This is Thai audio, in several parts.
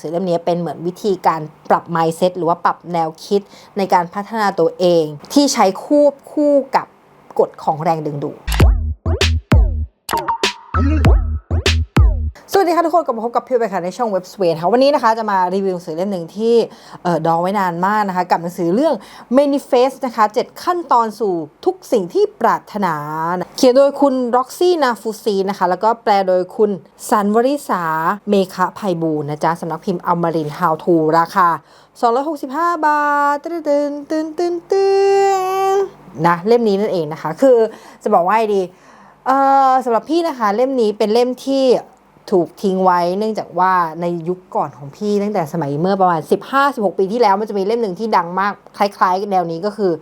สือเล่มนี้เป็นเหมือนวิธีการปรับ mindset หรือว่าปรับแนวคิดในการพัฒนาตัวเอง ที่ใช้ควบคู่กับกฎของแรงดึงดูด วัสดีค่ะทุกคนกลับมาพบกับพี่ไปค่ะในช่องเว็บสเวนค่ะวันนี้นะคะจะมารีวิวหนังสือเล่มหนึ่งที่เออดองไว้นานมากนะคะ กับหนังสือเรื่อง Manifest นะคะ7ขั้นตอนสู่ทุกสิ่งที่ปรารถนา เขียนโดยคุณร็อกซี่นาฟูซีนะคะ แล้วก็แปลโดยคุณสันวริษาเมฆะไพบูลนะจ๊ะสำนักพิมพ์อมริน How to ราคา 265 บาทตื่นตื่นตื่นตื่นตื่นนะเล่มนี้นั่นเองนะคะ คือจะบอกว่าดีเออสำหรับพี่นะคะเล่มนี้เป็นเล่มที่ ถูกทิ้งไว้เนื่องจากว่าในยุคก่อนของพี่ตั้งแต่สมัยเมื่อประมาณ 15-16 ปีที่แล้วมันจะมีเล่มหนึ่งที่ดังมาก คล้ายๆ แนวนี้ก็คือ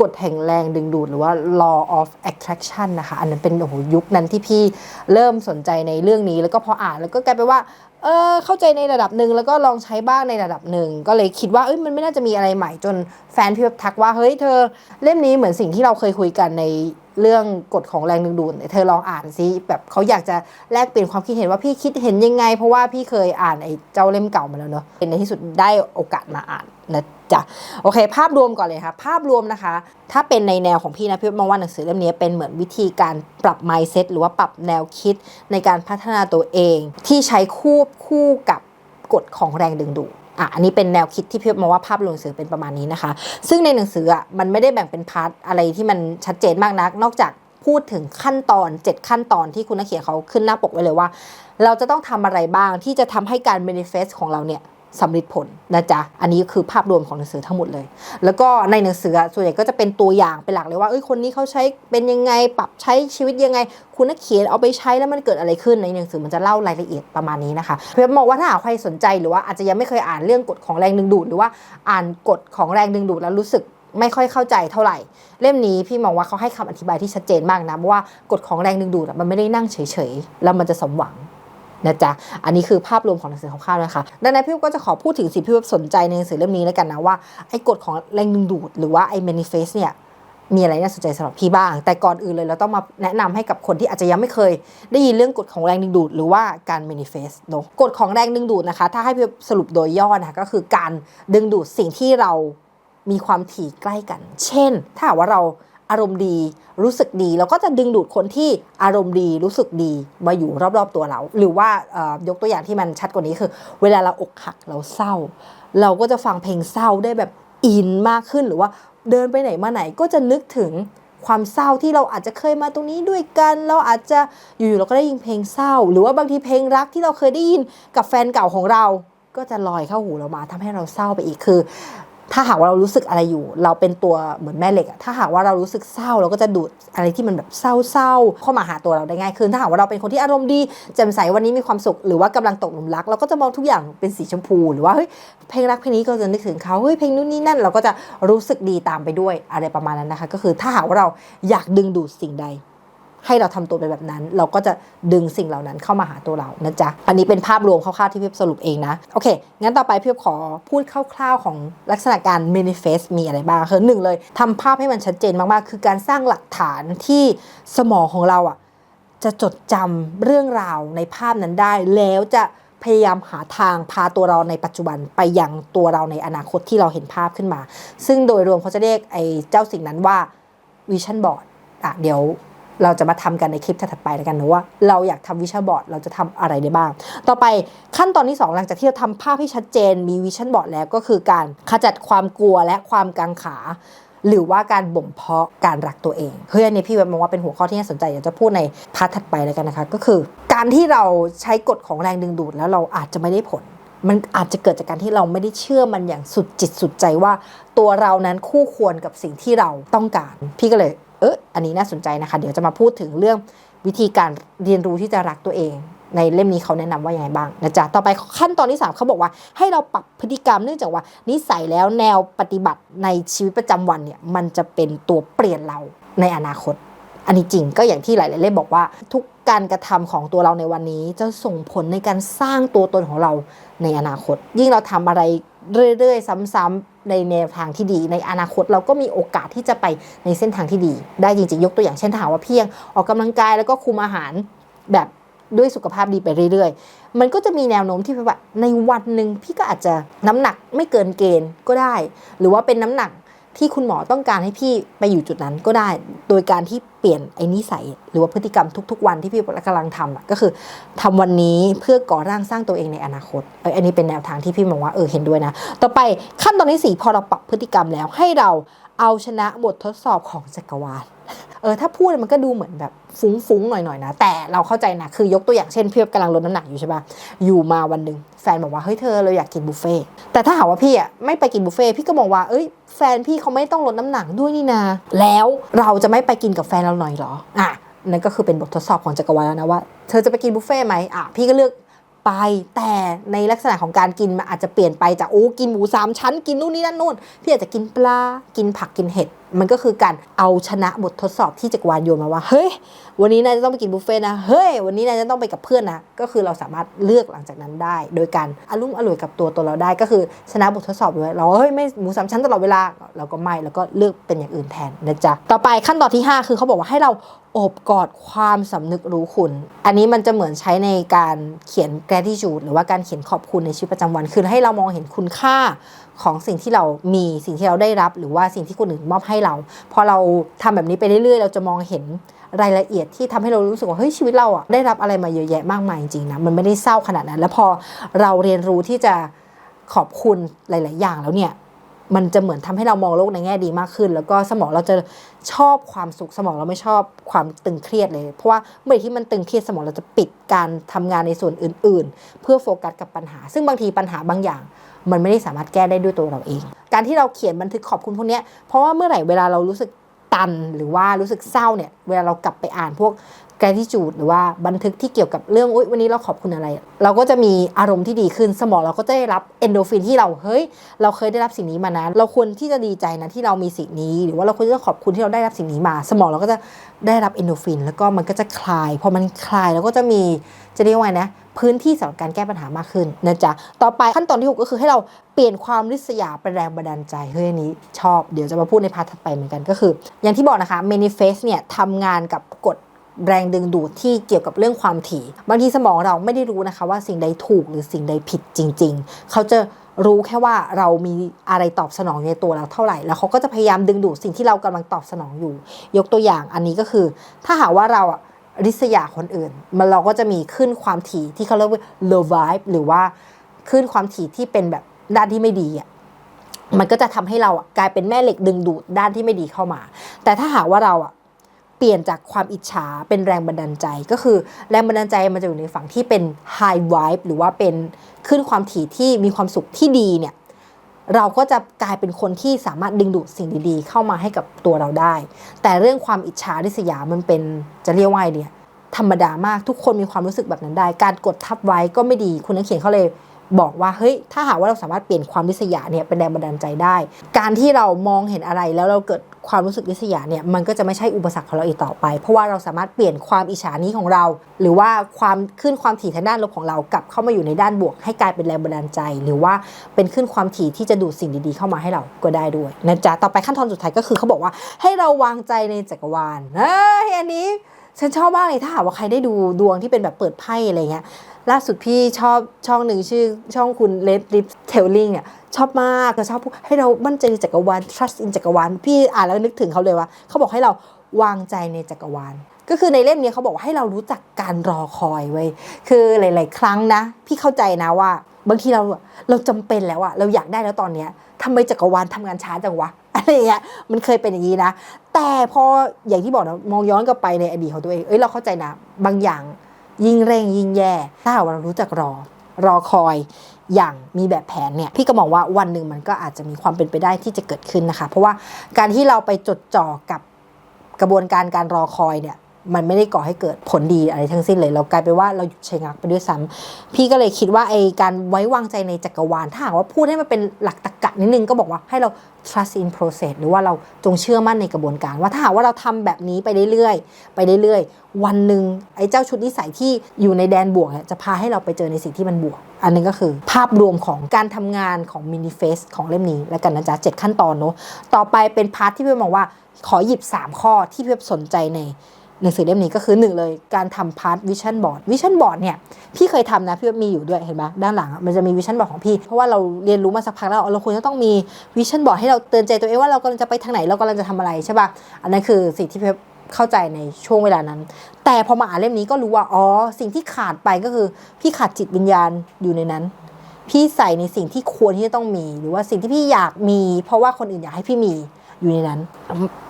กฎแห่งแรงดึงดูดหรือว่า law of attraction นะคะ อันนั้นเป็นโอ้โหยุคนั้นที่พี่เริ่มสนใจในเรื่องนี้ แล้วก็พออ่านแล้วก็กลายเป็นว่าเออเข้าใจในระดับหนึ่งแล้วก็ลองใช้บ้างในระดับหนึ่งก็เลยคิดว่าเอ้ยมันไม่น่าจะมีอะไรใหม่จนแฟนพี่แบบทักว่าเฮ้ยเธอเล่มนี้เหมือนสิ่งที่เราเคยคุยกันใน เรื่องกฎของแรงดึงดูดเธอลองอ่านซิแบบเขาอยากจะแลกเปลี่ยนความคิดเห็นว่าพี่คิดเห็นยังไง เพราะว่าพี่เคยอ่านไอ้เจ้าเล่มเก่ามาแล้วเนอะในที่สุดได้โอกาสมาอ่านนะจ๊ะโอเค ภาพรวมก่อนเลยค่ะ ภาพรวมนะคะ ถ้าเป็นในแนวของพี่นะพี่มองว่าหนังสือเล่มนี้เป็นเหมือนวิธีการปรับ mindset หรือว่าปรับแนวคิดในการพัฒนาตัวเอง ที่ใช้ควบคู่กับกฎของแรงดึงดูด อะอันนี้เป็นแนวคิดที่พี่มองว่าภาพรวมหนังสือเป็นประมาณนี้นะคะ ซึ่งในหนังสืออะมันไม่ได้แบ่งเป็นพาร์ทอะไรที่มันชัดเจนมากนัก นอกจากพูดถึงขั้นตอน 7 ขั้นตอนที่คุณนักเขียนเขาขึ้นหน้าปกไว้เลยว่า เราจะต้องทำอะไรบ้างที่จะทำให้การเมนิเฟสของเราเนี่ย สำเร็จผลนะจ๊ะ อันนี้คือภาพรวมของหนังสือทั้งหมดเลย แล้วก็ในหนังสือส่วนใหญ่ก็จะเป็นตัวอย่างเป็นหลักเลยว่าเอ้ยคนนี้เขาใช้เป็นยังไงปรับใช้ชีวิตยังไง คุณนักเขียนเอาไปใช้แล้วมันเกิดอะไรขึ้นในหนังสือมันจะเล่ารายละเอียดประมาณนี้นะคะเพื่อมองว่าถ้าหากใครสนใจหรือว่าอาจจะยังไม่เคยอ่านเรื่องกฎของแรงดึงดูดหรือว่าอ่านกฎของแรงดึงดูดแล้วรู้สึกไม่ค่อยเข้าใจเท่าไหร่ เล่มนี้พี่มองว่าเขาให้คำอธิบายที่ชัดเจนมากนะเพราะว่ากฎของแรงดึงดูดมันไม่ได้นั่งเฉยๆแล้วมันจะสมหวัง นะจ๊ะ อันนี้คือภาพรวมของหนังสือคร่าวๆนะคะ ดังนั้นพี่ก็จะขอพูดถึงสิ่งที่พี่สนใจในหนังสือเล่มนี้แล้วกันนะว่าไอ้กฎของแรงดึงดูดหรือว่าไอ้ manifest เนี่ยมีอะไรน่าสนใจสำหรับพี่บ้าง แต่ก่อนอื่นเลยเราต้องมาแนะนำให้กับคนที่อาจจะยังไม่เคย ได้ยินเรื่องกฎของแรงดึงดูด หรือว่าการ manifest เนอะกฎของแรงดึงดูดนะคะ ถ้าให้พี่สรุปโดยย่อนะคะก็คือการดึงดูดสิ่งที่เรามีความถี่ใกล้กัน เช่น ถ้าว่าเรา อารมณ์ดีรู้สึกดีเราก็จะดึงดูดคนที่อารมณ์ดีรู้สึกดีมาอยู่รอบๆตัวเรา หรือว่ายกตัวอย่างที่มันชัดกว่านี้คือ เวลาเราอกหักเราเศร้า เราก็จะฟังเพลงเศร้าได้แบบอินมากขึ้นหรือว่าเดินไปไหนมาไหนก็จะนึกถึงความเศร้าที่เราอาจจะเคยมาตรงนี้ด้วยกัน เราอาจจะอยู่ๆเราก็ได้ยินเพลงเศร้า หรือว่าบางทีเพลงรักที่เราเคยได้ยินกับแฟนเก่าของเรา ก็จะลอยเข้าหูเรามาทำให้เราเศร้าไปอีกคือ ถ้าหากว่าเรารู้สึกอะไรอยู่ เราเป็นตัวเหมือนแม่เหล็กอะถ้าหากว่าเรารู้สึกเศร้าเราก็จะดูดอะไรที่มันแบบเศร้าๆเข้ามาหาตัวเราได้ง่ายขึ้นถ้าหากว่าเราเป็นคนที่อารมณ์ดีแจ่มใสวันนี้มีความสุขหรือว่ากำลังตกหลุมรัก เราก็จะมองทุกอย่างเป็นสีชมพูหรือว่าเฮ้ยเพลงรักเพลงนี้ก็จะนึกถึงเขาเฮ้ยเพลงนู้นนี่นั่นเราก็จะรู้สึกดีตามไปด้วยอะไรประมาณนั้นนะคะ ก็คือถ้าหากว่าเราอยากดึงดูดสิ่งใด ให้เราทำตัวเป็นแบบนั้น เราก็จะดึงสิ่งเหล่านั้นเข้ามาหาตัวเรานะจ๊ะอันนี้เป็นภาพรวมคร่าวๆที่พี่สรุปเองนะโอเคงั้นต่อไปพี่ขอพูดคร่าวๆของลักษณะการ manifest มีอะไรบ้างคือหนึ่งเลยทำภาพให้มันชัดเจนมากๆ คือการสร้างหลักฐานที่สมองของเราอะจะจดจำเรื่องราวในภาพนั้นได้ แล้วจะพยายามหาทางพาตัวเราในปัจจุบันไปยังตัวเราในอนาคตที่เราเห็นภาพขึ้นมา ซึ่งโดยรวมเขาจะเรียกไอ้เจ้าสิ่งนั้นว่า vision board อะเดี๋ยว เราจะมาทำกันในคลิปถัดไปแล้วกันนะว่าเราอยากทำวิชั่นบอร์ดเราจะทำอะไรได้บ้าง ต่อไปขั้นตอนที่ 2 หลังจากที่เราทำภาพให้ชัดเจนมีวิชั่นบอร์ดแล้วก็คือการขจัดความกลัวและความกังขา หรือว่าการบ่มเพาะการรักตัวเองเพื่อนนี้พี่แบบมองว่าเป็นหัวข้อที่น่าสนใจอยากจะพูดในพาร์ทถัดไปแล้วกันนะคะ ก็คือ การที่เราใช้กฎของแรงดึงดูดแล้วเราอาจจะไม่ได้ผลมันอาจจะเกิดจากการที่เราไม่ได้เชื่อมันอย่างสุดจิตสุดใจว่า ตัวเรานั้นคู่ควรกับสิ่งที่เราต้องการ พี่ก็เลย อออันนี้น่าสนใจนะคะ เดี๋ยวจะมาพูดถึงเรื่องวิธีการเรียนรู้ที่จะรักตัวเอง ในเล่มนี้เขาแนะนำว่ายังไงบ้างนะจ๊ะต่อไปขั้นตอนที่ 3เขาบอกว่าให้เราปรับพฤติกรรมเนื่องจากว่า นิสัยแล้วแนวปฏิบัติในชีวิตประจำวันเนี่ยมันจะเป็นตัวเปลี่ยนเราในอนาคต อันนี้จริงก็อย่างที่หลายๆเล่มบอกว่า ทุกการกระทำของตัวเราในวันนี้ จะส่งผลในการสร้างตัวตนของเราในอนาคต ยิ่งเราทำอะไรเรื่อยๆ ซ้ำๆ ในแนวทางที่ดี ในอนาคตเราก็มีโอกาสที่จะไปในเส้นทางที่ดี ได้จริงๆ ยกตัวอย่างเช่นถ้าหากว่าเพียง ออกกำลังกายแล้วก็คุมอาหารแบบด้วยสุขภาพดีไปเรื่อยๆ มันก็จะมีแนวโน้มที่แบบในวันหนึ่งพี่ก็อาจจะน้ำหนักไม่เกินเกณฑ์ก็ได้ หรือว่าเป็นน้ำหนัก ที่คุณหมอต้องการให้พี่ไปอยู่จุดนั้นก็ได้ โดยการที่เปลี่ยนไอ้นิสัย หรือว่าพฤติกรรมทุก ๆ วันที่พี่กำลังทำอะก็คือทำวันนี้เพื่อก่อร่างสร้างตัวเองในอนาคตเอออันนี้เป็นแนวทางที่พี่มองว่าเออเห็นด้วยนะ ต่อไปขั้นตอนที่สี่พอเราปรับพฤติกรรมแล้วให้เราเอาชนะบททดสอบของจักรวาลเออถ้าพูดมันก็ดูเหมือนแบบ ฟุ้งๆหน่อยๆนะ แต่เราเข้าใจนะคือยกตัวอย่างเช่นเพี่กำลังลดน้ำหนักอยู่ใช่ปะอยู่มาวันหนึ่งแฟนบอกว่าเฮ้ยเธอเราอยากกินบุฟเฟ่แต่ถ้าหากว่าพี่อะไม่ไปกินบุฟเฟ่พี่ก็มองว่าเอ้ยแฟนพี่เขาไม่ต้องลดน้ำหนักด้วยนี่นา แล้วเราจะไม่ไปกินกับแฟนเราหน่อยเหรออะนั่นก็คือเป็นบททดสอบของจักรวาลแล้วนะว่าเธอจะไปกินบุฟเฟ่ไหมอะพี่ก็เลือกไปแต่ในลักษณะของการกินมันอาจจะเปลี่ยนไปจากโอ้กินหมูสามชั้นกินนู่นนี่นั่นนู่นพี่อาจจะกินปลากินผักกินเห็ดมันก็คือการเอาชนะบททดสอบที่จักรวาลโยนมาว่า เฮ้ย วันนี้นายจะต้องไปกินบุฟเฟ่นะ เฮ้ย วันนี้นายจะต้องไปกับเพื่อนนะ ก็คือเราสามารถเลือกหลังจากนั้นได้ โดยการอารมณ์อร่วยกับตัวตัวเราได้ ก็คือชนะบททดสอบเลยเราเฮ้ยไม่หมูสามชั้นตลอดเวลา เราก็ไม่ แล้วก็เลือกเป็นอย่างอื่นแทนนะจ๊ะ ต่อไปขั้นตอนที่ 5 คือเขาบอกว่าให้เราอบกอดความสำนึกรู้คุณ อันนี้มันจะเหมือนใช้ในการเขียน gratitude หรือว่าการเขียนขอบคุณในชีวิตประจำวัน คือให้เรามองเห็นคุณค่า ของสิ่งที่เรามีสิ่งที่เราได้รับ หรือว่าสิ่งที่คนอื่นมอบให้เรา พอเราทำแบบนี้ไปเรื่อยๆ เราจะมองเห็นรายละเอียดที่ทำให้เรารู้สึกว่าเฮ้ยชีวิตเราอะได้รับอะไรมาเยอะแยะมากมายจริงๆนะมันไม่ได้เศร้าขนาดนั้น แล้วพอเราเรียนรู้ที่จะขอบคุณหลาย ๆ อย่างแล้วเนี่ยมันจะเหมือนทำให้เรามองโลกในแง่ดีมากขึ้น แล้วก็สมองเราจะชอบความสุขสมองเราไม่ชอบความตึงเครียดเลย เพราะว่าเมื่อที่มันตึงเครียดสมองเราจะปิดการทำงานในส่วนอื่น ๆ เพื่อโฟกัสกับปัญหา ซึ่งบางทีปัญหาบางอย่าง มันไม่ได้สามารถแก้ได้ด้วยตัวเราเอง การที่เราเขียนบันทึกขอบคุณพวกนี้เพราะว่าเมื่อไหร่เวลาเรารู้สึกตันหรือว่ารู้สึกเศร้าเนี่ย เวลาเรากลับไปอ่านพวก gratitude หรือว่าบันทึกที่เกี่ยวกับเรื่องอุ๊ยวันนี้เราขอบคุณอะไร เราก็จะมีอารมณ์ที่ดีขึ้นสมองเราก็จะได้รับเอนโดฟินที่เราเฮ้ย เราเคยได้รับสิ่งนี้มานะ เราควรที่จะดีใจนะที่เรามีสิ่งนี้ หรือว่าเราควรจะขอบคุณที่เราได้รับสิ่งนี้มา สมองเราก็จะได้รับเอนโดฟินแล้วก็มันก็จะคลายพอมันคลายแล้วก็จะมีจะเรียกว่าไงนะ พื้นที่สำหรับการแก้ปัญหามากขึ้นนะจ๊ะต่อไปขั้นตอนที่หกก็คือให้เราเปลี่ยนความริษยาเป็นแรงบันดาลใจเฮ้ยอันนี้ชอบเดี๋ยวจะมาพูดในพาร์ทถัดไปเหมือนกันก็คือ อย่างที่บอกนะคะ manifest เนี่ยทำงานกับกฎแรงดึงดูดที่เกี่ยวกับเรื่องความถี่ บางทีสมองเราไม่ได้รู้นะคะว่าสิ่งใดถูกหรือสิ่งใดผิดจริง ๆ เขาจะรู้แค่ว่าเรามีอะไรตอบสนองในตัวเราเท่าไหร่ แล้วเขาก็จะพยายามดึงดูดสิ่งที่เรากำลังตอบสนองอยู่ ยกตัวอย่างอันนี้ก็คือ ถ้าหากว่าเราอะ ริษยาคนอื่น มันเราก็จะมีขึ้นความถี่ที่เขาเรียกว่า low vibe หรือว่าขึ้นความถี่ที่เป็นแบบด้านที่ไม่ดีอะมันก็จะทำให้เราอะกลายเป็นแม่เหล็กดึงดูดด้านที่ไม่ดีเข้ามา แต่ถ้าหากว่าเราอะเปลี่ยนจากความอิจฉาเป็นแรงบันดาลใจ ก็คือแรงบันดาลใจมันจะอยู่ในฝั่งที่เป็น high vibe หรือว่าเป็นขึ้นความถี่ที่มีความสุขที่ดีเนี่ย เราก็จะกลายเป็นคนที่สามารถดึงดูดสิ่งดีๆ เข้ามาให้กับตัวเราได้ แต่เรื่องความอิจฉาริษยามันเป็นจะเรียกว่าไงเนี่ยธรรมดามากทุกคนมีความรู้สึกแบบนั้นได้ การกดทับไว้ก็ไม่ดี คุณนักเขียนเขาเลย บอกว่าเฮ้ยถ้าหากว่าเราสามารถเปลี่ยนความริษยาเนี่ยเป็นแรงบันดาลใจได้ การที่เรามองเห็นอะไรแล้วเราเกิดความรู้สึกริษยาเนี่ยมันก็จะไม่ใช่อุปสรรคของเราอีกต่อไป เพราะว่าเราสามารถเปลี่ยนความอิจฉานี้ของเรา หรือว่าความขึ้นความถี่ทางด้านลบของเรากลับเข้ามาอยู่ในด้านบวก ให้กลายเป็นแรงบันดาลใจ หรือว่าเป็นขึ้นความถี่ที่จะดูดสิ่งดีๆเข้ามาให้เราก็ได้ด้วยนะจ๊ะต่อไปขั้นตอนสุดท้ายก็คือเขาบอกว่าให้เราวางใจในจักรวาลเฮ้ยอันนี้ฉันชอบมากเลยถ้าหากว่าใครได้ดูดวงที่เป็นแบบเปิดไพ่อะไรเงี้ย ล่าสุดพี่ชอบช่องหนึ่งชื่อช่องคุณเลดลิฟเทลลิงเนี่ยชอบมากก็ชอบให้เรามั่นใจในจักรวาล trust in จักรวาลพี่อ่านแล้วนึกถึงเขาเลยว่าเขาบอกให้เราวางใจในจักรวาลก็คือในเล่มนี้เขาบอกว่าให้เรารู้จักการรอคอยไว้ คือหลาย ๆ ครั้งนะ พี่เข้าใจนะว่า บางทีเราเราจำเป็นแล้วอะเราอยากได้แล้วตอนเนี้ยทำไมจักรวาลทำงานช้าจังวะอะไรเงี้ยมันเคยเป็นอย่างนี้นะ แต่พออย่างที่บอกนะมองย้อนกลับไปในอดีตของตัวเองเอ้ยเราเข้าใจนะ บางอย่าง ยิ่งเร่งยิ่งแย่ ถ้าหากเรารู้จักรอ รอคอยอย่างมีแบบแผนเนี่ยพี่ก็มองว่าวันหนึ่งมันก็อาจจะมีความเป็นไปได้ที่จะเกิดขึ้นนะคะ เพราะว่าการที่เราไปจดจ่อกับกระบวนการการรอคอยเนี่ย มันไม่ได้ก่อให้เกิดผลดีอะไรทั้งสิ้นเลย เรากลายเป็นว่าเราหยุดชะงักไปด้วยซ้ำพี่ก็เลยคิดว่าไอการไว้วางใจในจักรวาลถ้าหากว่าพูดให้มันเป็นหลักตรรกะนิดนึงก็บอกว่าให้เรา trust in process หรือว่าเราจงเชื่อมั่นในกระบวนการ ว่าถ้าหากว่าเราทำแบบนี้ไปเรื่อยๆไปเรื่อยๆวันหนึ่งไอ้เจ้าชุดนิสัยที่อยู่ในแดนบวกเนี่ยจะพาให้เราไปเจอในสิ่งที่มันบวก อันนึงก็คือ ภาพรวมของการทำงานของ manifest ของเล่มนี้แล้วกันนะจ๊ะเจ็ดขั้นตอนเนาะต่อไปเป็นพาร์ทที่พี่มองว่าขอหยิบ 3 ข้อที่พี่สนใจใน หนังสือเล่มนี้ก็คือหนึ่งเลยการทำพาร์ทวิชั่นบอร์ดวิชั่นบอร์ดเนี่ยพี่เคยทำนะพี่มีอยู่ด้วยเห็นไหมด้านหลังมันจะมีวิชั่นบอร์ดของพี่ เพราะว่าเราเรียนรู้มาสักพักแล้วเราควรจะต้องมีวิชั่นบอร์ดให้เราเตือนใจตัวเองว่าเรากำลังจะไปทางไหนเรากำลังจะทำอะไรใช่ป่ะอันนั้นคือสิ่งที่พี่เข้าใจในช่วงเวลานั้น แต่พอมาอ่านเล่มนี้ก็รู้ว่าอ๋อสิ่งที่ขาดไปก็คือ พี่ขาดจิตวิญญาณอยู่ในนั้น พี่ใส่ในสิ่งที่ควรที่จะต้องมี หรือว่าสิ่งที่พี่อยากมี เพราะว่าคนอื่นอยากให้พี่มี อยู่ในนั้น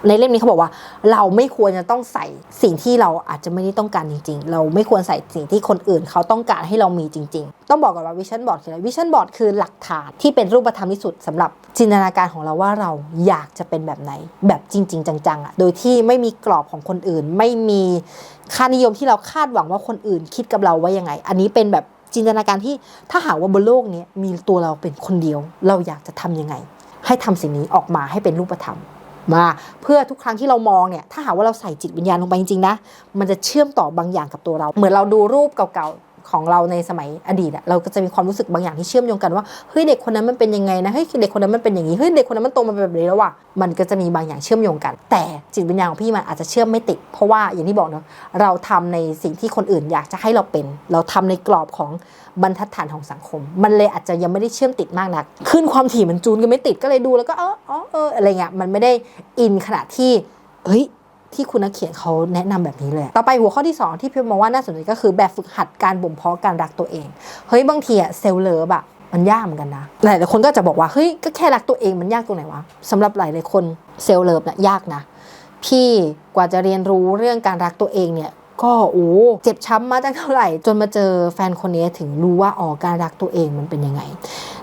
ในเล่มนี้เขาบอกว่า เราไม่ควรจะต้องใส่สิ่งที่เราอาจจะไม่ได้ต้องการจริง ๆ เราไม่ควรใส่สิ่งที่คนอื่นเขาต้องการให้เรามีจริง ๆ ต้องบอกก่อนว่าวิชั่นบอร์ดคืออะไรวิชั่นบอร์ดคือหลักฐานที่เป็นรูปธรรมที่สุดสำหรับจินตนาการของเราว่าเราอยากจะเป็นแบบไหน แบบจริง ๆ จังๆอะโดยที่ไม่มีกรอบของคนอื่น ไม่มีค่านิยมที่เราคาดหวังว่าคนอื่นคิดกับเราว่ายังไง อันนี้เป็นแบบจินตนาการที่ถ้าหากว่าบนโลกนี้มีตัวเราเป็นคนเดียว เราอยากจะทำยังไง ให้ทำสิ่งนี้ออกมาให้เป็นรูปธรรมมาเพื่อทุกครั้งที่เรามองเนี่ยถ้าหากว่าเราใส่จิตวิญญาณลงไปจริงๆนะมันจะเชื่อมต่อบางอย่างกับตัวเรา เหมือนเราดูรูปเก่าๆ ของเราในสมัยอดีตอะเราก็จะมีความรู้สึกบางอย่างที่เชื่อมโยงกันว่าเฮ้ยเด็กคนนั้นมันเป็นยังไงนะเฮ้ยเด็กคนนั้นมันเป็นอย่างนี้เฮ้ยเด็กคนนั้นมันโตมาแบบนี้แล้วว่ะมันก็จะมีบางอย่างเชื่อมโยงกัน แต่จิตวิญญาณของพี่มันอาจจะเชื่อมไม่ติด เพราะว่าอย่างที่บอกเนาะเราทำในสิ่งที่คนอื่นอยากจะให้เราเป็น เราทำในกรอบของบรรทัดฐานของสังคม มันเลยอาจจะยังไม่ได้เชื่อมติดมากนักขึ้นความถี่มันจูนกันไม่ติดก็เลยดูแล้วก็เอออ๋อเอออะไรเงี้ยมันไม่ได้อินขนาดที่เฮ้ย ที่คุณนักเขียนเขาแนะนำแบบนี้เลย ต่อไปหัวข้อที่ 2 ที่พี่มองว่าน่าสนใจก็คือแบบฝึกหัดการบ่มเพาะการรักตัวเอง เฮ้ยบางทีอะเซลล์เลิฟอะมันยากเหมือนกันนะ หลายๆคนก็จะบอกว่าเฮ้ยก็แค่รักตัวเองมันยากตรงไหนวะสำหรับหลายๆคนเซลล์เลิฟนะยากนะพี่กว่าจะเรียนรู้เรื่องการรักตัวเองเนี่ย ก็โอ้เจ็บช้ำมาตั้งเท่าไหร่ จนมาเจอแฟนคนนี้ถึงรู้ว่าอ๋อการรักตัวเองมันเป็นยังไง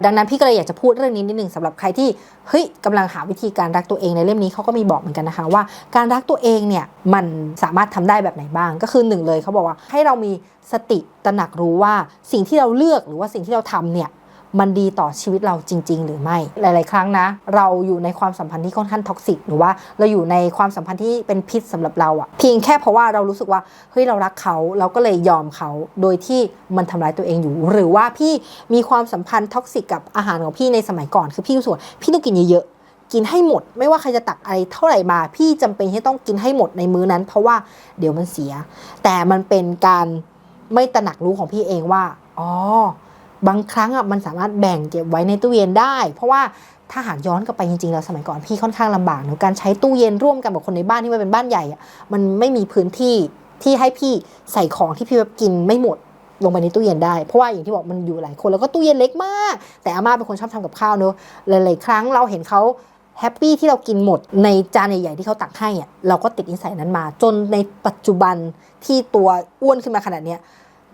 ดังนั้นพี่ก็เลยอยากจะพูดเรื่องนี้นิดนึงสำหรับใครที่เฮ้ยกำลังหาวิธีการรักตัวเองในเล่มนี้เขาก็มีบอกเหมือนกันนะคะว่า การรักตัวเองเนี่ยมันสามารถทำได้แบบไหนบ้าง ก็คือหนึ่งเลยเขาบอกว่าให้เรามีสติตระหนักรู้ว่าสิ่งที่เราเลือกหรือว่าสิ่งที่เราทำเนี่ย มันดีต่อชีวิตเราจริง ๆ หรือไม่ หลาย ๆ ครั้งนะ เราอยู่ในความสัมพันธ์ที่ค่อนข้างท็อกซิกหรือว่าเราอยู่ในความสัมพันธ์ที่เป็นพิษสำหรับเราอะเพียงแค่เพราะว่าเรารู้สึกว่าเฮ้ยเรารักเขาเราก็เลยยอมเขาโดยที่มันทำร้ายตัวเองอยู่ หรือว่าพี่มีความสัมพันธ์ท็อกซิกกับอาหารของพี่ในสมัยก่อนคือพี่รู้สึกว่าพี่ต้องกินเยอะๆกินให้หมดไม่ว่าใครจะตักอะไรเท่าไหร่มา พี่จำเป็นที่ต้องกินให้หมดในมื้อนั้น เพราะว่าเดี๋ยวมันเสีย แต่มันเป็นการไม่ตระหนักรู้ของพี่เองว่า อ๋อ บางครั้งอะมันสามารถแบ่งเก็บไว้ในตู้เย็นได้ เพราะว่าถ้าหากย้อนกลับไปจริงๆแล้วสมัยก่อนพี่ค่อนข้างลำบากเนอะการใช้ตู้เย็นร่วมกันกับคนในบ้านที่มันเป็นบ้านใหญ่อะมันไม่มีพื้นที่ที่ให้พี่ใส่ของที่พี่แบบกินไม่หมดลงไปในตู้เย็นได้ เพราะว่าอย่างที่บอกมันอยู่หลายคนแล้วก็ตู้เย็นเล็กมาก แต่อาม่าเป็นคนชอบทำกับข้าวเนอะหลายๆครั้งเราเห็นเขาแฮปปี้ที่เรากินหมดในจานใหญ่ๆที่เขาตักให้อะเราก็ติดนิสัยนั้นมา จนในปัจจุบันที่ตัวอ้วนขึ้นมาขนาดเนี้ย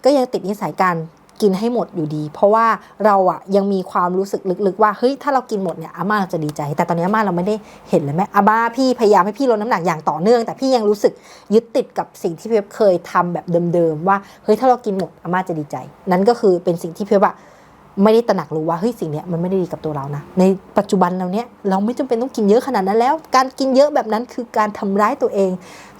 ก็ยังติดนิสัยการ กินให้หมดอยู่ดี เพราะว่าเราอะยังมีความรู้สึกลึกๆว่าเฮ้ยถ้าเรากินหมดเนี่ยอาม่าเราจะดีใจ แต่ตอนนี้อาม่าเราไม่ได้เห็นเลยแม่อาม่าพี่พยายามให้พี่ลดน้ำหนักอย่างต่อเนื่อง แต่พี่ยังรู้สึกยึดติดกับสิ่งที่พี่เว็บเคยทำแบบเดิมๆว่าเฮ้ยถ้าเรากินหมดอาม่าจะดีใจ นั่นก็คือเป็นสิ่งที่พี่บอะ ไม่ได้ตระหนักรู้ว่าเฮ้ยสิ่งเนี้ยมันไม่ได้ดีกับตัวเรานะ ในปัจจุบันเราเนี้ยเราไม่จำเป็นต้องกินเยอะขนาดนั้นแล้ว การกินเยอะแบบนั้นคือการทำร้ายตัวเอง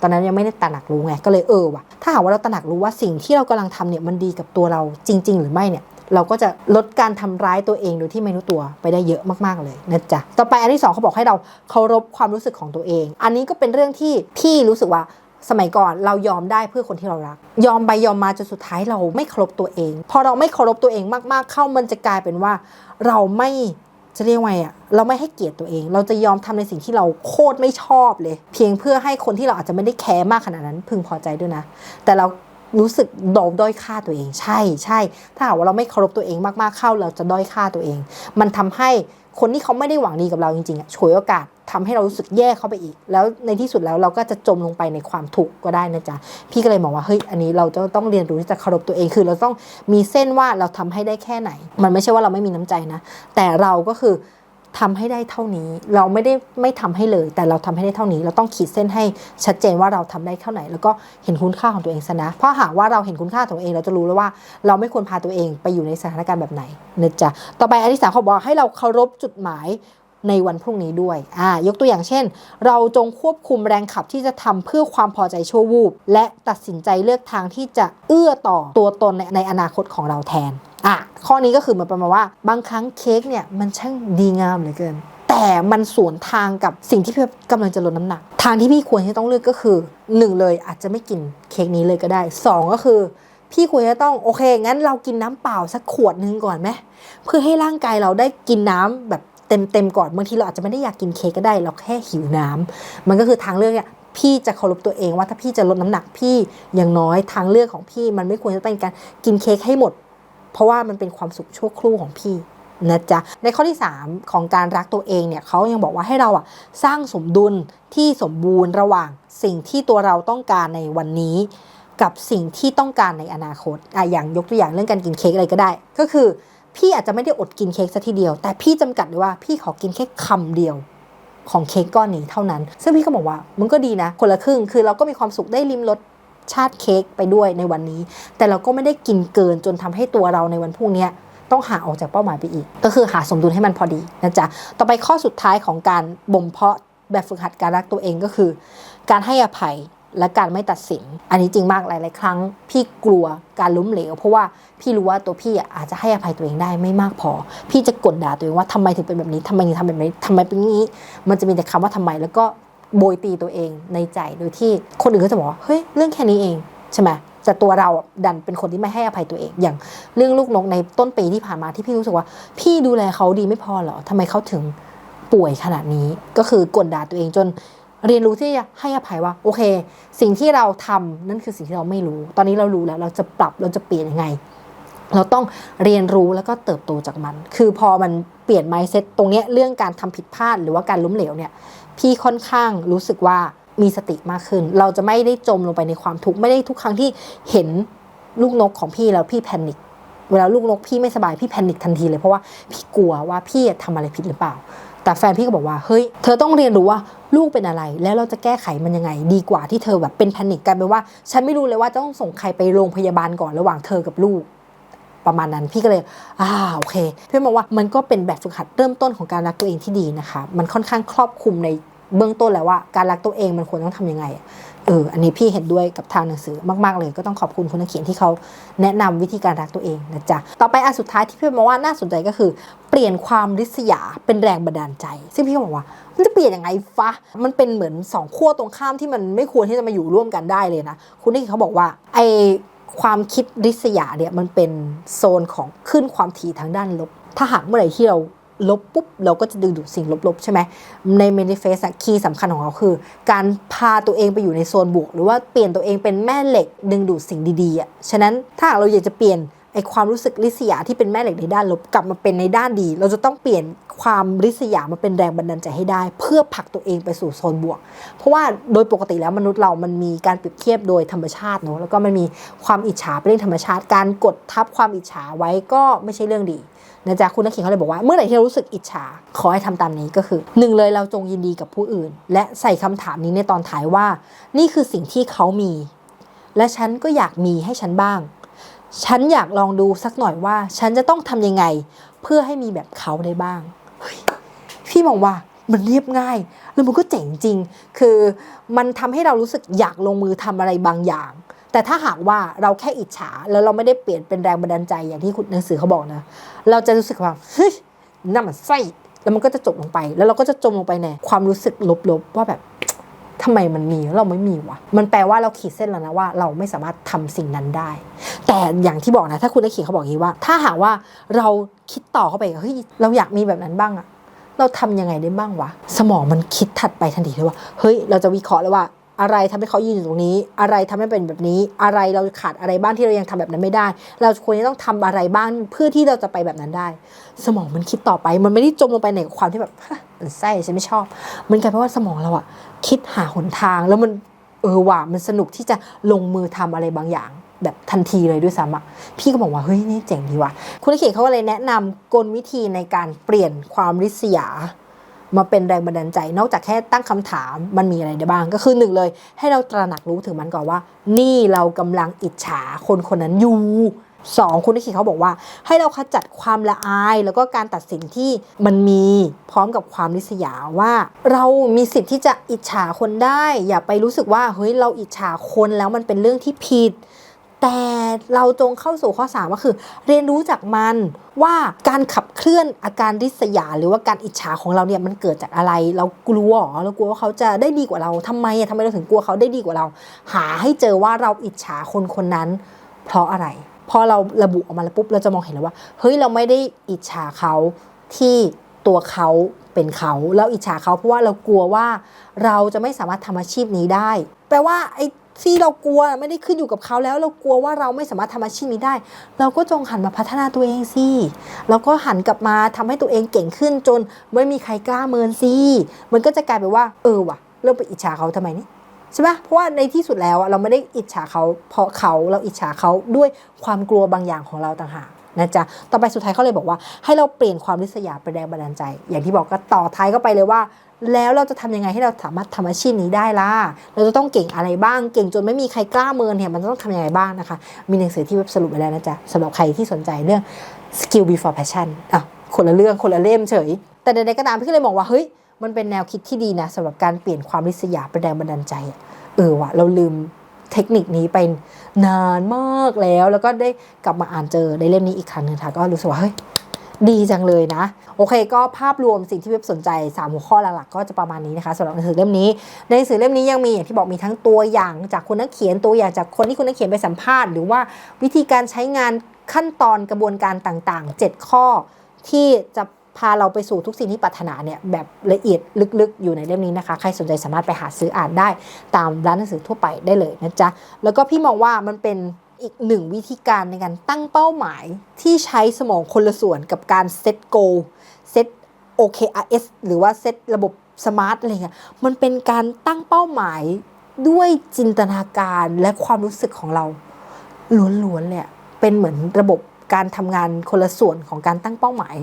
ตอนนั้นยังไม่ได้ตระหนักรู้ไงก็เลยเออว่ะถ้าหากว่าเราตระหนักรู้ว่าสิ่งที่เรากำลังทำเนี่ยมันดีกับตัวเราจริง ๆ หรือไม่เนี่ยเราก็จะลดการทำร้ายตัวเองโดยที่ไม่รู้ตัวไปได้เยอะมากๆเลยนะจ๊ะ ต่อไปอันที่สองเขาบอกให้เราเคารพความรู้สึกของตัวเอง อันนี้ก็เป็นเรื่องที่พี่รู้สึกว่า สมัยก่อนเรายอมได้เพื่อคนที่เรารัก ยอมไปยอมมาจนสุดท้ายเราไม่เคารพตัวเอง พอเราไม่เคารพตัวเองมากๆ เข้ามันจะกลายเป็นว่า เราไม่จะเรียกว่าไงอะเราไม่ให้เกียรติตัวเอง เราจะยอมทำในสิ่งที่เราโคตรไม่ชอบเลย เพียงเพื่อให้คนที่เราอาจจะไม่ได้แคร์มากขนาดนั้น พึงพอใจด้วยนะ แต่เรารู้สึกโดนด้อยค่าตัวเอง ใช่ใช่ถ้าหากว่าเราไม่เคารพตัวเองมากๆเข้า เราจะด้อยค่าตัวเอง มันทำให้ คนที่เขาไม่ได้หวังดีกับเราจริงๆอะฉวยโอกาสทำให้เรารู้สึกแย่เข้าไปอีก แล้วในที่สุดแล้วเราก็จะจมลงไปในความทุกข์ก็ได้นะจ๊ะ พี่ก็เลยมองว่าเฮ้ยอันนี้เราจะต้องเรียนรู้ที่จะเคารพตัวเองคือ เราต้องมีเส้นว่าเราทำให้ได้แค่ไหน มันไม่ใช่ว่าเราไม่มีน้ำใจนะ แต่เราก็คือ ทำให้ได้เท่านี้ เราไม่ได้ไม่ทำให้เลย แต่เราทำให้ได้เท่านี้ เราต้องขีดเส้นให้ชัดเจนว่าเราทำได้เท่าไหน แล้วก็เห็นคุณค่าของตัวเองซะนะ เพราะหากว่าเราเห็นคุณค่าของตัวเองเราจะรู้แล้วว่า เราไม่ควรพาตัวเองไปอยู่ในสถานการณ์แบบไหนนะจ๊ะต่อไปอันที่สาเขาบอกให้เราเคารพจุดหมายในวันพรุ่งนี้ด้วย อ่า ยกตัวอย่างเช่น เราจงควบคุมแรงขับที่จะทำเพื่อความพอใจชั่ววูบ และตัดสินใจเลือกทางที่จะเอื้อต่อตัวตนในในอนาคตของเราแทน อะข้อนี้ก็คือเหมือนประมาณว่า บางครั้งเค้กเนี่ยมันช่างดีงามเหลือเกิน แต่มันสวนทางกับสิ่งที่พี่กำลังจะลดน้ำหนัก ทางที่พี่ควรที่ต้องเลือกก็คือหนึ่งเลยอาจจะไม่กินเค้กนี้เลยก็ได้สองก็คือพี่ควรจะต้องโอเค งั้นเรากินน้ำเปล่าสักขวดหนึงก่อนไหมเพื่อให้ร่างกายเราได้กินน้ำแบบเต็มเต็มๆก่อนบางทีเราอาจจะไม่ได้อยากกินเค้กก็ได้ เราแค่หิวน้ำมันก็คือทางเลือกเนี่ยพี่จะเคารพตัวเองว่าถ้าพี่จะลดน้ำหนักพี่อย่างน้อยทางเลือกของพี่มันไม่ควรจะเป็นการกินเค้กให้หมด เพราะว่ามันเป็นความสุขชั่วครู่ของพี่นะจ๊ะในข้อที่ 3 ของการรักตัวเองเนี่ยเขายังบอกว่าให้เราอะสร้างสมดุลที่สมบูรณ์ระหว่างสิ่งที่ตัวเราต้องการในวันนี้ กับสิ่งที่ต้องการในอนาคตอะอย่างยกตัวอย่างเรื่องการกินเค้กอะไรก็ได้ ก็คือ พี่อาจจะไม่ได้อดกินเค้กสัทีเดียว แต่พี่จำกัดเลยว่าพี่ขอกินแค่คำเดียวของเค้กก้อนนี้เท่านั้น ซึ่งพี่ก็บอกว่ามันก็ดีนะ คนละครึ่ง คือเราก็มีความสุขได้ริมรส ชาติเค้กไปด้วยในวันนี้ แต่เราก็ไม่ได้กินเกินจนทำให้ตัวเราในวันพรุ่งนี้ต้องหาออกจากเป้าหมายไปอีก ก็คือหาสมดุลให้มันพอดีนะจ๊ะต่อไปข้อสุดท้ายของการบ่มเพาะแบบฝึกหัดการรักตัวเองก็คือ การให้อภัยและการไม่ตัดสิน อันนี้จริงมากหลาย ๆ ครั้ง พี่กลัวการล้มเหลว เพราะว่าพี่รู้ว่าตัวพี่อาจจะให้อภัยตัวเองได้ไม่มากพอ พี่จะกดด่าตัวเองว่าทำไมถึงเป็นแบบนี้ทำไมถึงทำแบบนี้ทำไมเป็นอย่างนี้ มันจะมีแต่คำว่าทำไมแล้วก็ โบยตีตัวเองในใจโดยที่คนอื่นก็จะบอกว่าเฮ้ยเรื่องแค่นี้เองใช่ไหมแต่ตัวเราดันเป็นคนที่ไม่ให้อภัยตัวเอง อย่างเรื่องลูกนกในต้นปีที่ผ่านมาที่พี่รู้สึกว่า พี่ดูแลเขาดีไม่พอเหรอทำไมเขาถึงป่วยขนาดนี้ ก็คือกดด่าตัวเองจนเรียนรู้ที่จะให้อภัยว่า โอเค สิ่งที่เราทำนั่นคือสิ่งที่เราไม่รู้ ตอนนี้เรารู้แล้ว เราจะปรับเราจะเปลี่ยนยังไง เราต้องเรียนรู้แล้วก็เติบโตจากมัน คือพอมันเปลี่ยน mindset ตรงเนี้ยเรื่องการทำผิดพลาดหรือว่าการล้มเหลวเนี่ย พี่ค่อนข้างรู้สึกว่ามีสติมากขึ้น เราจะไม่ได้จมลงไปในความทุกข์ไม่ได้ทุกครั้งที่เห็นลูกนกของพี่แล้วพี่แพนิคเวลาลูกนกพี่ไม่สบายพี่แพนิคทันทีเลยเพราะว่าพี่กลัวว่าพี่ทำอะไรผิดหรือเปล่า แต่แฟนพี่ก็บอกว่าเฮ้ยเธอต้องเรียนรู้ว่าลูกเป็นอะไร แล้วเราจะแก้ไขมันยังไง ดีกว่าที่เธอแบบเป็นแพนิคกันไปว่า ฉันไม่รู้เลยว่าจะต้องส่งใครไปโรงพยาบาลก่อนระหว่างเธอกับลูก ประมาณนั้นพี่ก็เลยอ่าโอเคพี่มองว่ามันก็เป็นแบบฝึกหัดเริ่มต้นของการรักตัวเองที่ดีนะคะ มันค่อนข้างครอบคลุมในเบื้องต้นแล้วว่าการรักตัวเองมันควรต้องทำยังไงเอออันนี้พี่เห็นด้วยกับทางหนังสือมาก ๆ เลยก็ต้องขอบคุณคุณนักเขียนที่เขาแนะนำวิธีการรักตัวเองนะจ๊ะต่อไปอันสุดท้ายที่พี่มองว่าน่าสนใจก็คือ เปลี่ยนความริษยาเป็นแรงบันดาลใจ ซึ่งพี่บอกว่า มันจะเปลี่ยนยังไงฟะมันเป็นเหมือนสองขั้วตรงข้ามที่มันไม่ควรที่จะมาอยู่ร่วมกันได้เลยนะคุณนี่เขาบอกว่าไอ ความคิดริษยาเนี่ยมันเป็นโซนของขึ้นความถี่ทางด้านลบ ถ้าหากเมื่อไหร่ที่เราลบปุ๊บเราก็จะดึงดูดสิ่งลบๆ ใช่ไหมใน manifest คีย์สำคัญของเราคือ การพาตัวเองไปอยู่ในโซนบวก หรือว่าเปลี่ยนตัวเองเป็นแม่เหล็กดึงดูดสิ่งดีๆอะฉะนั้นถ้าหากเราอยากจะเปลี่ยน ไอความรู้สึกริษยาที่เป็นแม่เหล็กในด้านลบกลับมาเป็นในด้านดี เราจะต้องเปลี่ยนความริษยามาเป็นแรงบันดาลใจให้ได้ เพื่อผลักตัวเองไปสู่โซนบวก เพราะว่าโดยปกติแล้วมนุษย์เรามันมีการเปรียบเทียบโดยธรรมชาติเนอะแล้วก็มันมีความอิจฉาเป็นเรื่องธรรมชาติ การกดทับความอิจฉาไว้ก็ไม่ใช่เรื่องดีนะจ๊ะคุณนักเขียนเขาเลยบอกว่าเมื่อไหร่ที่เรารู้สึกอิจฉาขอให้ทำตามนี้ก็คือหนึ่งเลยเราจงยินดีกับผู้อื่น และใส่คำถามนี้ในตอนท้ายว่า นี่คือสิ่งที่เขามี และฉันก็อยากมีให้ฉันบ้าง ฉันอยากลองดูสักหน่อยว่า ฉันจะต้องทำยังไง เพื่อให้มีแบบเขาได้บ้างพี่มองว่ามันเรียบง่าย แล้วมันก็เจ๋งจริง คือมันทำให้เรารู้สึกอยากลงมือทำอะไรบางอย่าง แต่ถ้าหากว่าเราแค่อิจฉา แล้วเราไม่ได้เปลี่ยนเป็นแรงบันดาลใจอย่างที่คุณหนังสือเขาบอกนะ เราจะรู้สึกว่าเฮ้ยน่ามันไส้แล้วมันก็จะจบลงไป แล้วเราก็จะจมลงไปในความรู้สึกลบๆว่าแบบ ทำไมมันมีเราไม่มีวะมันแปลว่าเราขีดเส้นแล้วนะว่า เราไม่สามารถทำสิ่งนั้นได้ แต่อย่างที่บอกนะถ้าคุณได้เขียนเขาบอกอย่างนี้ว่า ถ้าหากว่าเราคิดต่อเข้าไปเฮ้ยเราอยากมีแบบนั้นบ้างอะเราทำยังไงได้บ้างวะ สมองมันคิดถัดไปทันทีเลยว่า เฮ้ย เราจะวิเคราะห์เลยว่า อะไรทำให้เขายืนอยู่ตรงนี้ อะไรทำให้เป็นแบบนี้ อะไรเราขาดอะไรบ้างที่เรายังทำแบบนั้นไม่ได้ เราควรจะต้องทำอะไรบ้างเพื่อที่เราจะไปแบบนั้นได้ สมองมันคิดต่อไป มันไม่ได้จมลงไปในความที่แบบฮะมันไส้ฉันไม่ชอบ มันกลายเป็นว่าสมองเราอะคิดหาหนทางแล้วมันเออว่ะมันสนุกที่จะลงมือทำอะไรบางอย่างแบบทันทีเลยด้วยซ้ำอะพี่ก็บอกว่า เฮ้ย นี่เจ๋งดีว่ะ คุณเขียนเขาก็เลยแนะนำกลวิธีในการเปลี่ยนความริษยา มาเป็นแรงบันดาลใจ นอกจากแค่ตั้งคำถามมันมีอะไรได้บ้าง ก็คือหนึ่งเลย ให้เราตระหนักรู้ถึงมันก่อนว่า นี่เรากำลังอิจฉาคนคนนั้นอยู่สองคุณนิคิเขาบอกว่า ให้เราขจัดความละอาย แล้วก็การตัดสินที่มันมีพร้อมกับความริษยาว่า เรามีสิทธิ์ที่จะอิจฉาคนได้ อย่าไปรู้สึกว่าเฮ้ยเราอิจฉาคนแล้วมันเป็นเรื่องที่ผิด แต่เราจงเข้าสู่ข้อสามก็คือ เรียนรู้จากมันว่าการขับเคลื่อนอาการริษยา หรือว่าการอิจฉาของเราเนี่ยมันเกิดจากอะไร เรากลัวเรากลัวว่าเขาจะได้ดีกว่าเราทำไมอะทำไมเราถึงกลัวเขาได้ดีกว่าเรา หาให้เจอว่าเราอิจฉาคนคนนั้น เพราะอะไรพอเราระบุออกมาแล้วปุ๊บเราจะมองเห็นแล้วว่าเฮ้ยเราไม่ได้อิจฉาเขาที่ตัวเขาเป็นเขาเราอิจฉาเขาเพราะว่าเรากลัวว่าเราจะไม่สามารถทำอาชีพนี้ได้ แปลว่าไอ้ ที่เรากลัวไม่ได้ขึ้นอยู่กับเขาแล้ว เรากลัวว่าเราไม่สามารถทำอาชีพนี้ได้ เราก็จงหันมาพัฒนาตัวเองสิแล้วก็หันกลับมาทำให้ตัวเองเก่งขึ้นจนไม่มีใครกล้าเมินสิมันก็จะกลายเป็นว่า เออว่ะเริ่มไปอิจฉาเขาทำไมนี่ใช่ไหมเพราะว่าในที่สุดแล้วเราไม่ได้อิจฉาเขาเพราะเขาเราอิจฉาเขาด้วยความกลัวบางอย่างของเราต่างหาก นะจ๊ะ ต่อไปสุดท้ายเขาเลยบอกว่า ให้เราเปลี่ยนความริษยาเป็นแรงบันดาลใจ อย่างที่บอกก็ต่อท้ายก็ไปเลยว่า แล้วเราจะทำยังไงให้เราสามารถทำอาชีพนี้ได้ล่ะ เราจะต้องเก่งอะไรบ้าง เก่งจนไม่มีใครกล้าเมินเนี่ย มันต้องทำยังไงบ้างนะคะ มีหนังสือที่เว็บสรุปไว้แล้วนะจ๊ะสำหรับใครที่สนใจเรื่อง skill before passion อะ คนละเรื่อง คนละเล่มเฉย แต่ใดๆก็ตามพี่ก็เลยมองว่า เฮ้ย มันเป็นแนวคิดที่ดีนะสำหรับการเปลี่ยนความริษยาเป็นแรงบันดาลใจ เออว่ะ เราลืม เทคนิคนี้ไปนานมากแล้ว แล้วก็ได้กลับมาอ่านเจอในเล่มนี้อีกครั้งหนึงค่ะก็รู้สึกว่าเฮ้ยดีจังเลยนะ โอเค ก็ภาพรวมสิ่งที่เว็บสนใจ 3 หัวข้อหลักๆก็จะประมาณนี้นะคะสำหรับหนังสือเล่มนี้ ในหนังสือเล่มนี้ยังมีอย่างที่บอกมีทั้งตัวอย่างจากคนนักเขียนตัวอย่างจากคนที่คนนักเขียนไปสัมภาษณ์ หรือว่าวิธีการใช้งานขั้นตอนกระบวนการต่างๆ 7 ข้อที่จะ พาเราไปสู่ทุกสิ่งที่ปรารถนาเนี่ยแบบละเอียดลึกๆ อยู่ในเล่มนี้นะคะ ใครสนใจสามารถไปหาซื้ออ่านได้ตามร้านหนังสือทั่วไปได้เลยนะจ๊ะ แล้วก็พี่มองว่ามันเป็นอีกหนึ่งวิธีการในการตั้งเป้าหมายที่ใช้สมองคนละส่วนกับการเซตโกเซต OKRS หรือว่าเซตระบบสมาร์ทอะไรเงี้ยมันเป็นการตั้งเป้าหมายด้วยจินตนาการและความรู้สึกของเราล้วนๆเลยเป็นเหมือนระบบการทำงานคนละส่วนของการตั้งเป้าหมาย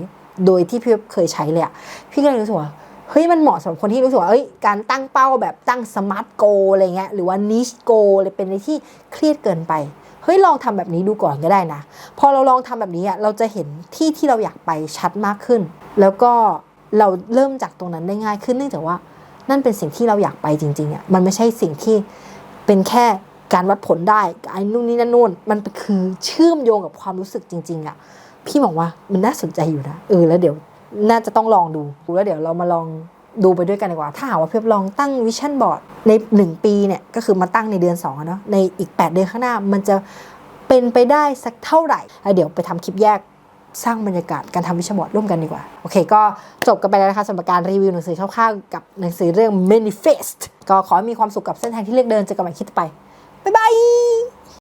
โดยที่พี่เคยใช้เลยอะพี่ก็เลยรู้สึกว่าเฮ้ยมันเหมาะสำหรับคนที่รู้สึกว่าเอ้ยการตั้งเป้าแบบตั้งสมาร์ทโกอะไรเงี้ยหรือว่านิชโกเลยเป็นในที่เครียดเกินไปเฮ้ยลองทำแบบนี้ดูก่อนก็ได้นะ พอเราลองทำแบบนี้อะเราจะเห็นที่ที่เราอยากไปชัดมากขึ้น แล้วก็เราเริ่มจากตรงนั้นได้ง่ายขึ้นเนื่องจากว่า นั่นเป็นสิ่งที่เราอยากไปจริงๆอะมันไม่ใช่สิ่งที่เป็นแค่การวัดผลได้ไอ้นู่นนี่นั่นนู่นมันคือเชื่อมโยงกับความรู้สึกจริง ๆอะ พี่บอกว่ามันน่าสนใจอยู่นะเออแล้วเดี๋ยวน่าจะต้องลองดูแล้วเดี๋ยวเรามาลองดูไปด้วยกันดีกว่า ถ้าหากว่าเพียบลองตั้งวิชั่นบอร์ดใน 1 ปีเนี่ย ก็คือมาตั้งในเดือน2อะเนาะในอีก 8 เดือนข้างหน้า มันจะเป็นไปได้สักเท่าไหร่เดี๋ยวไปทำคลิปแยกสร้างบรรยากาศการทำวิชาบอร์ดร่วมกันดีกว่า โอเค ก็จบกันไปแล้วนะคะสำหรับการรีวิวหนังสือคร่าวๆกับหนังสือเรื่อง Manifest ก็ขอให้มีความสุขกับเส้นทางที่เลือกเดินเจอกันใหม่คลิปไปบ๊ายบาย